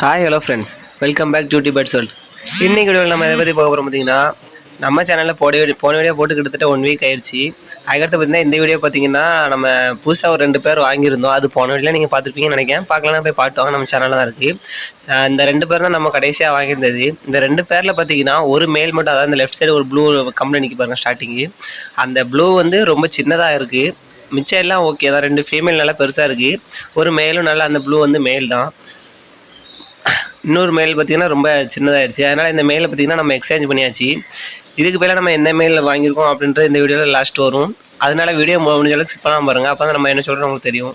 Hi hello friends welcome back duty birds சொல் இன்னைக்கு வீடியோவில் நம்ம எதை பற்றி பார்க்க போகிறோம் பார்த்தீங்கன்னா நம்ம சேனலில் போட வீடியோ போன வீடியோ போட்டு கிட்டத்தட்ட ஒன் வீக் ஆயிடுச்சு. அதுக்கடுத்து பார்த்தீங்கன்னா இந்த வீடியோ பார்த்தீங்கன்னா நம்ம புதுசாக ஒரு ரெண்டு பேர் வாங்கியிருந்தோம். அது போன வீடியோ நீங்கள் பார்த்துருப்பீங்கன்னு நினைக்கிறேன். பார்க்கலாம் போய் பாட்டுவாங்க நம்ம சேனலில் தான் இருக்குது இந்த ரெண்டு பேர் தான் நம்ம கடைசியாக வாங்கியிருந்தது. இந்த ரெண்டு பேரில் பார்த்தீங்கன்னா ஒரு மேல் மட்டும் அதாவது இந்த லெஃப்ட் சைடு ஒரு ப்ளூ கம்பெனிக்கு பாருங்கள் ஸ்டார்டிங்கு அந்த ப்ளூ வந்து ரொம்ப சின்னதாக இருக்குது மிச்சம் எல்லாம் ஓகே தான். ரெண்டு ஃபீமேல் நல்லா பெருசாக இருக்குது ஒரு மேலும் நல்லா அந்த ப்ளூ வந்து மேல் தான். இன்னொரு மெயில் பார்த்தீங்கன்னா ரொம்ப சின்னதாகிடுச்சு அதனால் இந்த மெயிலை பார்த்தீங்கன்னா நம்ம எக்ஸ்சேஞ்ச் பண்ணியாச்சு. இதுக்கு பேர நம்ம எந்த மெயிலில் வாங்கியிருக்கோம் அப்படின்ற இந்த வீடியோவில் லாஸ்ட் வரும். அதனால் வீடியோ முடிஞ்ச அளவுக்கு ஸ்கிப் பண்ணாமல் பாருங்கள் அப்போ நம்ம என்ன சொல்கிறோம் உங்களுக்கு தெரியும்.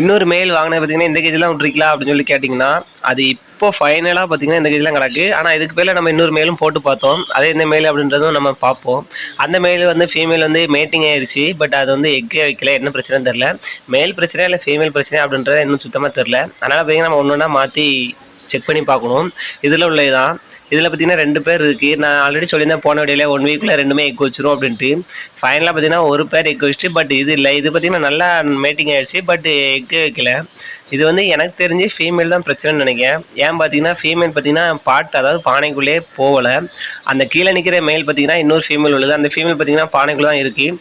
இன்னொரு மெயில் வாங்கினது பார்த்தீங்கன்னா இந்த கேஜிலாம் விட்ருக்கலாம் அப்படின்னு சொல்லி கேட்டிங்கன்னா அது இப்போ ஃபைனலாக பார்த்தீங்கன்னா இந்த கேஜிலாம் கிடக்கு. ஆனால் இதுக்கு பேரில் நம்ம இன்னொரு மெயிலும் போட்டு பார்த்தோம். அதே இந்த மெயில் அப்படின்றதும் நம்ம பார்ப்போம். அந்த மெயில் வந்து ஃபீமேல் வந்து மேட்டிங் ஆயிடுச்சு பட் அது வந்து எக்கே வைக்கல. என்ன பிரச்சனைன்னு தெரில மேல் பிரச்சனை இல்லை ஃபீமேல் பிரச்சனை அப்படின்றத இன்னும் சுத்தமாக தெரில அதனால் பார்த்தீங்கன்னா நம்ம ஒன்று ஒன்றா மாற்றி செக் பண்ணி பார்க்கணும். இதில் உள்ளது தான் இதில் பார்த்தீங்கன்னா ரெண்டு பேர் இருக்குது நான் ஆல்ரெடி சொல்லியிருந்தேன் போன வீடியோல ஒன் வீக்கில் ரெண்டுமே எக் வச்சிரும் அப்படின்ட்டு. ஃபைனலாக பார்த்தீங்கன்னா ஒரு பேர் எக் வச்சுட்டு பட் இது இல்லை. இது பார்த்தீங்கன்னா நல்லா மேட்டிங் ஆயிடுச்சு பட் எக் வைக்கல. இது வந்து எனக்கு தெரிஞ்சு ஃபீமேல் தான் பிரச்சனைன்னு நினைக்கிறேன். ஏன் பார்த்தீங்கன்னா ஃபீமேல் பார்த்தீங்கன்னா பாட்டு அதாவது பானைக்குள்ளேயே போகலை. அந்த கீழே நிற்கிற மேல் பார்த்தீங்கன்னா இன்னொரு ஃபீமேல் உள்ளது. அந்த ஃபீமேல் பார்த்தீங்கன்னா பானைக்குள்ளே தான் இருக்குது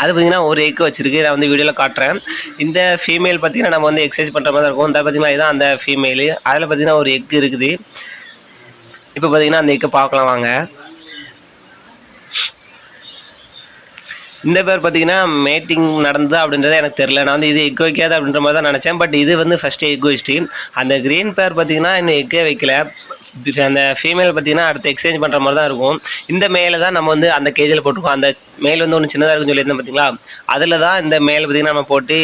அது பார்த்தீங்கன்னா ஒரு எக்கு வச்சிருக்கு. நான் வந்து வீடியோவில் காட்டுறேன். இந்த ஃபீமேல் பார்த்திங்கன்னா நம்ம வந்து எக்ஸசைஸ் பண்ணுற மாதிரி தான் இருக்கும். இந்த பார்த்தீங்கன்னா இதுதான் அந்த ஃபீமேலு அதில் பார்த்தீங்கன்னா ஒரு எக்கு இருக்குது. இப்போ பார்த்திங்கன்னா அந்த எக்கை பார்க்கலாம் வாங்க. இந்த பேர் பார்த்தீங்கன்னா மேட்டிங் நடந்தது அப்படின்றது எனக்கு தெரில நான் வந்து இது எக் வைக்காது அப்படின்ற மாதிரி தான் நினச்சேன். பட் இது வந்து ஃபஸ்ட்டு எக் வச்சுட்டு அந்த க்ரீன் பேர் பார்த்தீங்கன்னா இன்னும் எக்கே வைக்கல. அந்த ஃபீமேல் பார்த்தீங்கன்னா அடுத்து எக்ஸ்சேஞ்ச் பண்ணுற மாதிரி தான் இருக்கும். இந்த மேலே தான் நம்ம வந்து அந்த கேஜில் போட்டிருக்கோம் அந்த மேல் வந்து ஒன்று சின்னதாக இருக்குன்னு சொல்லியிருந்தேன் பார்த்தீங்களா அதில் தான் இந்த மேல் பார்த்தீங்கன்னா நம்ம போட்டு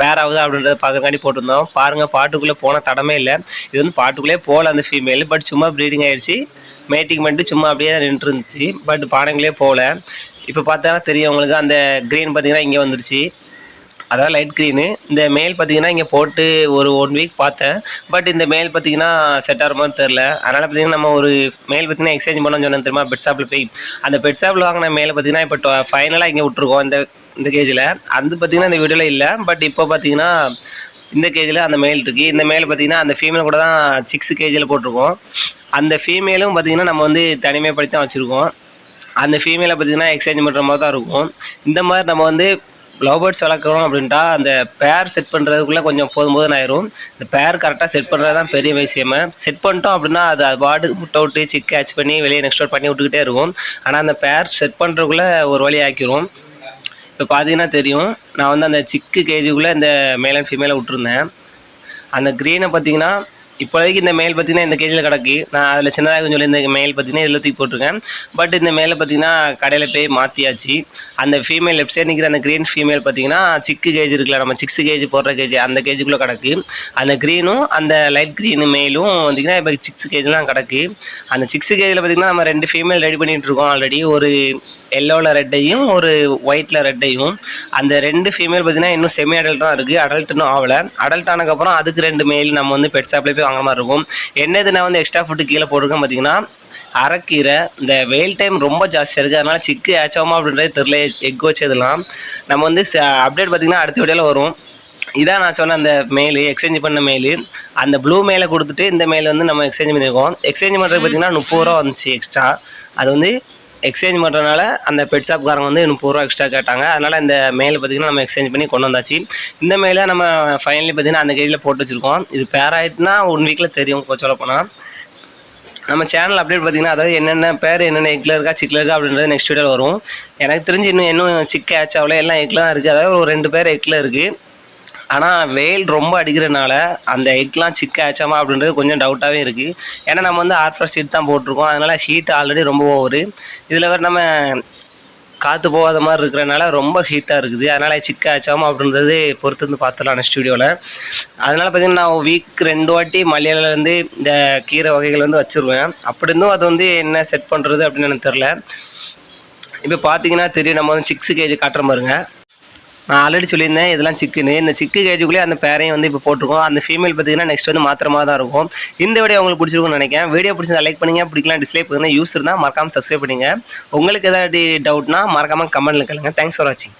பேர் ஆகுது அப்படின்றத பார்க்கறக்காண்டி போட்டிருந்தோம். பாருங்கள் பாட்டுக்குள்ளே போன தடமே இல்லை. இது வந்து பாட்டுக்குள்ளே போகல அந்த ஃபீமேல் பட் சும்மா ப்ரீடிங் ஆகிடுச்சு மேட்டிங் பண்ணிட்டு சும்மா அப்படியே நின்று இருந்துச்சு பட் பானைங்களே போகல. இப்போ பார்த்தா தெரியும் உங்களுக்கு. அந்த க்ரீன் பார்த்தீங்கன்னா இங்கே வந்துருச்சு. அதாவது லைட் க்ரீனு இந்த மேல் பார்த்தீங்கன்னா இங்கே போட்டு ஒரு ஒன் வீக் பார்த்தேன். பட் இந்த மேல் பார்த்தீங்கன்னா செட் ஆகிற தெரில அதனால் பார்த்தீங்கன்னா நம்ம ஒரு மேல் பார்த்தீங்கன்னா எக்ஸ்சேஞ்ச் பண்ணோம்னு சொன்னோம் தெரியுமா? பெட் ஷாப்பில் போய். அந்த பெட் ஷாப்பில் வாங்கின மேலே பார்த்தீங்கன்னா இப்போ ஃபைனலாக இங்கே விட்ருக்கோம் இந்த இந்த கேஜில் அது பார்த்தீங்கன்னா இந்த வீடியோவில் இல்லை. பட் இப்போ பார்த்தீங்கன்னா இந்த கேஜில் அந்த மேல் இருக்குது இந்த மேல் பார்த்தீங்கன்னா அந்த ஃபீமேல் கூட தான் சிக்ஸ் கேஜியில் போட்டிருக்கோம். அந்த ஃபீமேலும் பார்த்தீங்கன்னா நம்ம வந்து தனிமைப்படுத்தி தான் வச்சுருக்கோம். அந்த ஃபீமேலை பார்த்தீங்கன்னா எக்ஸ்சேஞ்ச் பண்ணுற மாதிரி தான் இருக்கும். இந்த மாதிரி நம்ம வந்து லவ் பேர்ட்ஸ் வளர்க்குறோம் அப்படின்ட்டா அந்த பேர் செட் பண்ணுறதுக்குள்ளே கொஞ்சம் போதும் போதும் ஆயிரும். இந்த பேர் கரெக்டாக செட் பண்ணுறது தான் பெரிய விஷயமே. செட் பண்ணிட்டோம் அப்படின்னா அது அது பாடு முட்டை விட்டு சிக் கேட்ச் பண்ணி வெளியே நெக்ஸ்ட் அவுட் பண்ணி விட்டுக்கிட்டே இருக்கும். ஆனால் அந்த பேர் செட் பண்ணுறதுக்குள்ளே ஒரு வழி ஆக்கிரும். இப்போ பார்த்தீங்கன்னா தெரியும் நான் வந்து அந்த சிக்கு கேஜிக்குள்ளே இந்த மேல் அண்ட் ஃபீமேலை விட்டுருந்தேன். அந்த க்ரீனை பார்த்தீங்கன்னா இப்போதைக்கு இந்த மேல் பார்த்தீங்கன்னா இந்த கேஜில் கிடக்கு. நான் அதில் சின்னதாக சொல்லி இந்த மேல் பார்த்தீங்கன்னா இதில் தூக்கி போட்டிருக்கேன். பட் இந்த மேலே பார்த்தீங்கன்னா கடையில் போய் மாற்றியாச்சு அந்த ஃபீமேல் லெஃப்ட் சைடு நிற்கிற அந்த க்ரீன் ஃபீமேல் பார்த்தீங்கன்னா சிக்கு கேஜ் இருக்குல்ல நம்ம சிக்ஸ் கேஜ் போடுற கேஜ் அந்த கேஜுக்குள்ளே கிடக்கு. அந்த க்ரீனும் அந்த லைட் க்ரீன் மேலும் பார்த்தீங்கன்னா இப்போ சிக்ஸ் கேஜ்லாம் கிடக்கு. அந்த சிக்ஸ் கேஜில் பார்த்தீங்கன்னா நம்ம ரெண்டு ஃபீமேல் ரெடி பண்ணிகிட்டு இருக்கோம் ஆல்ரெடி ஒரு எல்லோவில் ரெட்டையும் ஒரு ஒயிட்டில் ரெட்டையும் அந்த ரெண்டு ஃபீமேல் பார்த்தீங்கன்னா இன்னும் செமி அடல்ட் தான் இருக்குது அடல்ட் இன்னும் ஆகலை. அடல்ட் ஆனதுக்கப்புறம் அதுக்கு ரெண்டு மேல் நம்ம வந்து பெட் ஷாப்லேயே போய் வாங்குற மாதிரி இருக்கும். என்னது நான் வந்து எக்ஸ்ட்ரா ஃபுட்டு கீழே போட்டிருக்கேன் பார்த்தீங்கன்னா அரைக்கீரை. இந்த வெயில் டைம் ரொம்ப ஜாஸ்தியாக இருக்குது அதனால் சிக்கு ஏச்சோமா அப்படின்றது தெரில எக் வச்சதெல்லாம் நம்ம வந்து அப்டேட் பார்த்திங்கன்னா அடுத்த வீடியோவில் வரும். இதான் நான் சொன்ன அந்த மெயில் எக்ஸ்சேஞ்ச் பண்ண மெயில் அந்த ப்ளூ மெயிலை கொடுத்துட்டு இந்த மெயில் வந்து நம்ம எக்ஸ்சேஞ்ச் பண்ணியிருக்கோம். எக்ஸ்சேஞ்ச் பண்ணுறது பார்த்திங்கன்னா முப்பது ரூபா வந்துச்சு எக்ஸ்ட்ரா அது வந்து எக்ஸ்சேஞ்ச் பண்ணுறதுனால அந்த பெட் ஷாப்காரங்க வந்து முப்பது ரூபா எக்ஸ்ட்ரா கேட்டாங்க. அதனால் இந்த மெயில் பார்த்திங்கன்னா நம்ம எக்ஸ்சேஞ்ச் பண்ணி கொண்டு வந்தாச்சு. இந்த மெயிலை நம்ம ஃபைனலி பார்த்திங்கன்னா அந்த கேஜில் போட்டு வச்சுருக்கோம். இது பேர் ஆகிட்டுனா ஒன் வீக்கில் தெரியும் சொல்ல போனால் நம்ம சேனல் அப்டேட் பார்த்திங்கன்னா அதாவது என்னென்ன பேர் என்னென்ன எக்கில் இருக்கா சிக்கில் இருக்கா அப்படின்றது நெக்ஸ்ட் வீடியோவில் வரும். எனக்கு தெரிஞ்சு இன்னும் இன்னும் சிக்க ஆச்சாவில் ஆகல எல்லாம் எக்கில் தான் இருக்குது அதாவது ஒரு ரெண்டு பேர் எக்கில் இருக்குது ஆனால் வெயில் ரொம்ப அடிக்கிறனால அந்த எக்லாம் சிக்க ஆச்சாமா அப்படின்றது கொஞ்சம் டவுட்டாகவே இருக்குது ஏன்னா நம்ம வந்து ஆர்ஃபர் சீட் தான் போட்டிருக்கோம். அதனால் ஹீட் ஆல்ரெடி ரொம்ப ஓவர் இதில் வேறு நம்ம காற்று போகாத மாதிரி இருக்கிறனால ரொம்ப ஹீட்டாக இருக்குது. அதனால் சிக்க ஆச்சாமா அப்படின்றது பொறுத்து வந்து பார்த்துலாம் நெக்ஸ்ட் அதனால் பார்த்திங்கன்னா நான் வீக் ரெண்டு வாட்டி மலையிலேருந்து இந்த கீரை வகைகள் வந்து வச்சுருவேன். அப்படி இருந்தும் அது வந்து என்ன செட் பண்ணுறது அப்படின்னு எனக்கு தெரில இப்போ பார்த்தீங்கன்னா தெரியும் நம்ம வந்து சிக்ஸ் கேஜி காட்டுற பாருங்க நான் ஆல்ரெடி சொல்லியிருந்தேன் இதெல்லாம் சிக்கனு இந்த சிக்கு கேஜுக்குள்ளே அந்த பேரையும் வந்து இப்போ போட்டிருக்கோம். அந்த ஃபீமேல் பார்த்தீங்கன்னா நெக்ஸ்ட் வந்து மாத்திரமாக தான் இருக்கும். இந்த வீடியோ உங்களுக்கு பிடிச்சிருக்கும்னு நினைக்கிறேன். வீடியோ பிடிச்சா லைக் பண்ணுங்க பிடிக்கலாம் டிஸ்லைக் பண்ணுங்க யூஸ் இருந்தால் மறக்காமல் சப்ஸ்கிரைப் பண்ணுங்க. உங்களுக்கு ஏதாவது டவுட்னா மறக்காமல் கமெண்ட்டில் கேளுங்க. தேங்க்ஸ் ஃபார் வாட்சிங்